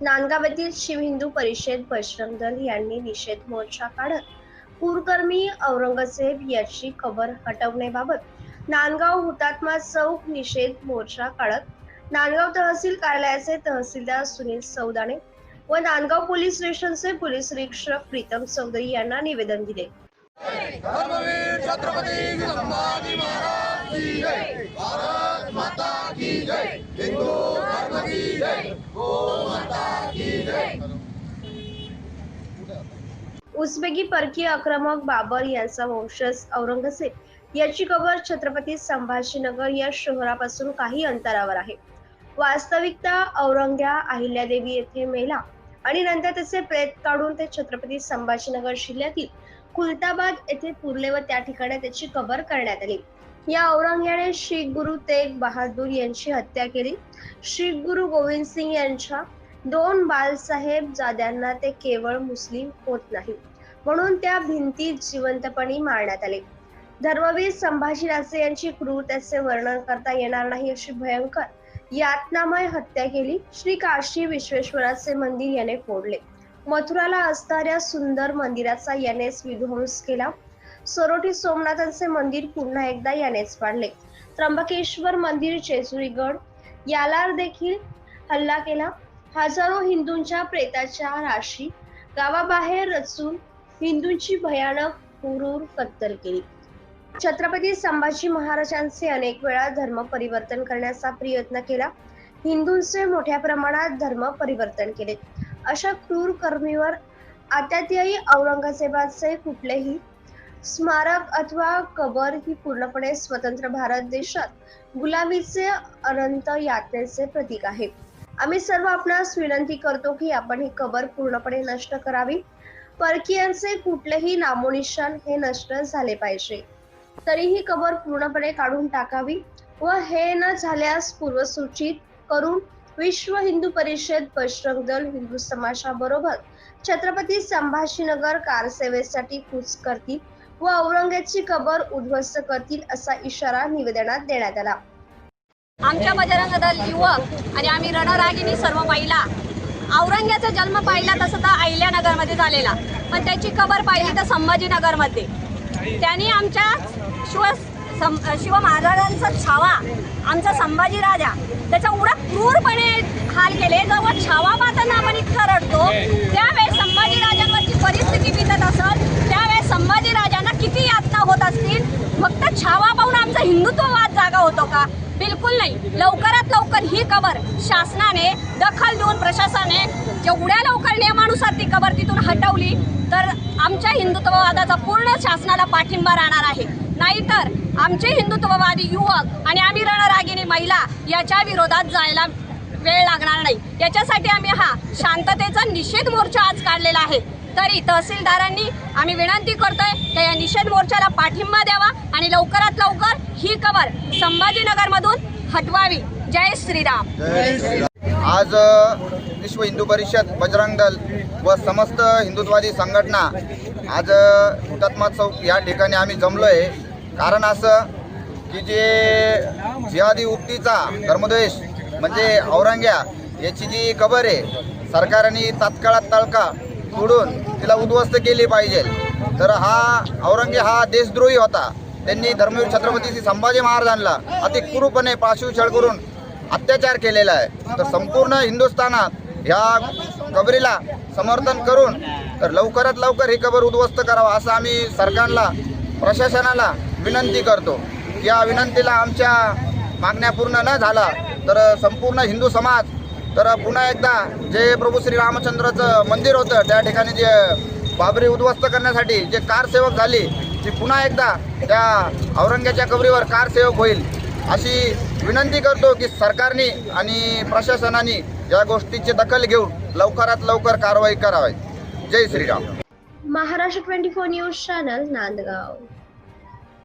नांदगाव येथील शिव हिंदू परिषद बजरंग दल यांनी निषेध मोर्चा काढत पूरकर्मी औरंगजेब याची कबर हटवण्याबाबत नांदगाव हुतात्मा चौक निषेध मोर्चा काढत नांदगाव तहसील कार्यालयाचे तहसीलदार सुनील सौदाणे व नांदगाव पोलीस स्टेशनचे पोलीस निरीक्षक प्रीतम चौधरी यांना निवेदन दिले. छत्रपती उझबेकी परकीय आक्रमक बाबर यांचा वंशज औरंगजेब. याची कबर छत्रपती संभाजीनगर या शहरापासून काही अंतरावर आहे. वास्तविकता औरंग्या अहिल्यादेवी येथे मेला आणि नंतर त्याचे प्रेत काढून ते छत्रपती संभाजीनगर जिल्ह्यातील खुलताबाद येथे पुरले व त्या ठिकाणी त्याची कबर करण्यात आली. या औरंग्याने शीख गुरु तेग बहादूर यांची हत्या केली. शीख गुरु गोविंद सिंग यांच्या दोन बालसाहेब जाद्यांना ते केवळ मुस्लिम होत नाही. म्हणून त्या भिंतीत जिवंतपणी मारण्यात आले. धर्मवीर संभाजीराजे यांची क्रूरतेचे वर्णन करता येणार नाही अशी भयंकर यातनामय हत्या केली. श्री काशी विश्वेश्वराचे मंदिर याने फोडले. मथुराला असणाऱ्या सुंदर मंदिराचा यानेच विध्वंस केला. सरोटी सोमनाथांचे मंदिर पुन्हा एकदा यानेच पाडले. त्र्यंबकेश्वर मंदिर जेजुरीगड याला देखील हल्ला केला. हजारो हिंदूंच्या प्रेताच्या राशी गावाबाहेर रचून हिंदूंची भयानक क्रूर कत्तल केली. छत्रपती संभाजी महाराजांचे अनेक वेळा धर्म परिवर्तन करण्याचा प्रयत्न केला. हिंदूंचे मोठ्या प्रमाणात धर्म परिवर्तन केले. अशा क्रूर कर्मीवर आत्यातही औरंगजेबाचे कुठलेही स्मारक अथवा कबर ही पूर्णपणे स्वतंत्र भारत देशात गुलामीचे अनंत यातनेचे प्रतीक आहे. आम्ही सर्व आपणास विनंती करतो की आपण ही कबर पूर्णपणे नष्ट करावी. परकीयांचे कुठलेही नामोनिशान हे नष्ट झाले पाहिजे. तरीही कबर पूर्णपणे काढून टाकावी व हे न झाल्यास पूर्वसूचित करून विश्व हिंदू परिषद बजरंग दल हिंदू समाजाबरोबर छत्रपती संभाजीनगर कारसेवेसाठी कूच करतील. व औरंगजेबची कबर उद्ध्वस्त करतील असा इशारा निवेदनात देण्यात आला. आमच्या बजरंग युवक आणि आम्ही रणरागिनी सर्व महिला औरंग्याचा जन्म पाहिला तसं तर अहिल्यानगरमध्ये झालेला. पण त्याची कबर पाहिली तर संभाजीनगरमध्ये त्यांनी आमच्या शिव सं शिव महाराजांचा छावा आमचा संभाजी राजा त्याचा उडा क्रूरपणे हाल केले. जेव्हा छावा पाहताना आपण इतकं रडतो आमचा हिंदुत्ववाद जागा होतो का? बिलकुल नाही. लवकरात लवकर ही कबर शासनाने दखल देऊन प्रशासनाने जेवढ्या लवकर नियमानुसार ती कबर तिथून हटवली तर आमच्या हिंदुत्ववादाचा पूर्ण शासनाला पाठिंबा राहणार आहे. नाहीतर आमचे हिंदुत्ववादी युवक आणि आम्ही रणरागिणी महिला याच्या विरोधात जायला वेळ लागणार नाही. याच्यासाठी आम्ही हा शांततेचा निषेध मोर्चा आज काढलेला आहे. तरी तहसीलदारांनी आम्ही विनंती करतोय की या निषेध मोर्चाला पाठिंबा द्यावा आणि लवकरात लवकर ही कबर संभाजीनगरमधून हटवावी. जय श्रीराम. आज विश्व हिंदू परिषद बजरंग दल व समस्त हिंदुत्वादी संघटना आज हुतात्मा चौक या ठिकाणी आम्ही जमलो आहे कारण असं की जे जिहादी उक्तीचा धर्मद्वेष म्हणजे औरंग्या याची जी कबर आहे सरकारने तात्काळात तळका सोडून तिला उद्ध्वस्त केली पाहिजे. तर हा औरंगे हा देशद्रोही होता. त्यांनी धर्मवीर छत्रपती संभाजी महाराजांना अति क्रूरपणे पाशवी छळ करून अत्याचार केलेला आहे. तर संपूर्ण हिंदुस्थानात ह्या कबरीला समर्थन करून तर लवकरात लवकर ही कबर उद्ध्वस्त करावा असं आम्ही सरकारला प्रशासनाला विनंती करतो. या विनंतीला आमच्या मागण्या पूर्ण न झाला तर संपूर्ण हिंदू समाज तर पुन्हा एकदा जे प्रभू श्री रामचंद्राचं मंदिर होतं त्या ठिकाणी जे बाबरी उद्ध्वस्त करण्यासाठी जे कारसेवक झाली ती पुन्हा एकदा त्या औरंग्याच्या कबरीवर कारसेवक होईल अशी विनंती करतो की सरकारने आणि प्रशासनाने या गोष्टीची दखल घेऊन लवकरात लवकर कारवाई करावी. जय Shriram. Maharashtra twenty four news channel Nandgaon.